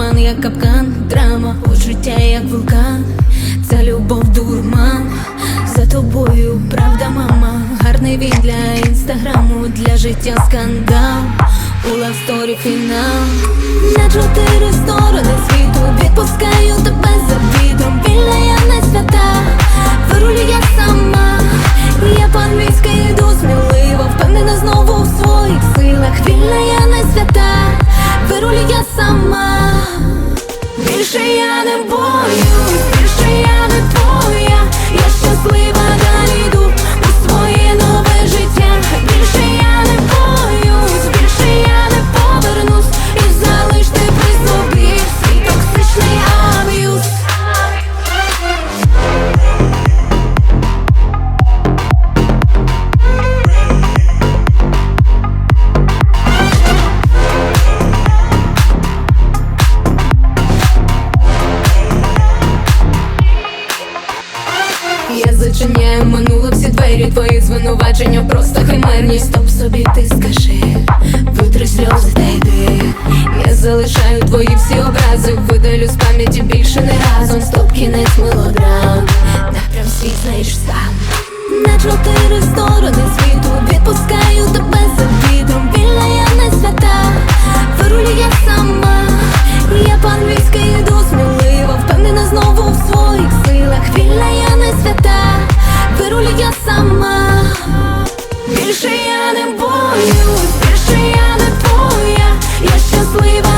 обман, як капкан, драма, почуття як вулкан, це любов дурман, за тобою, правда, мама, гарний він для інстаграму, для життя скандал, у лавсторі фінал, на чотири сторони світу відпускаю тебе за вітром, вільна більше я не боюсь, більше я не Я зачиняю всі двері, твої звинувачення просто химерні Стоп собі ти скажи, витри сльози та йди. Я залишаю твої всі образи, видалю з пам'яті більше не разом. Стоп кінець мелодрам, Більше я не твоя, я щаслива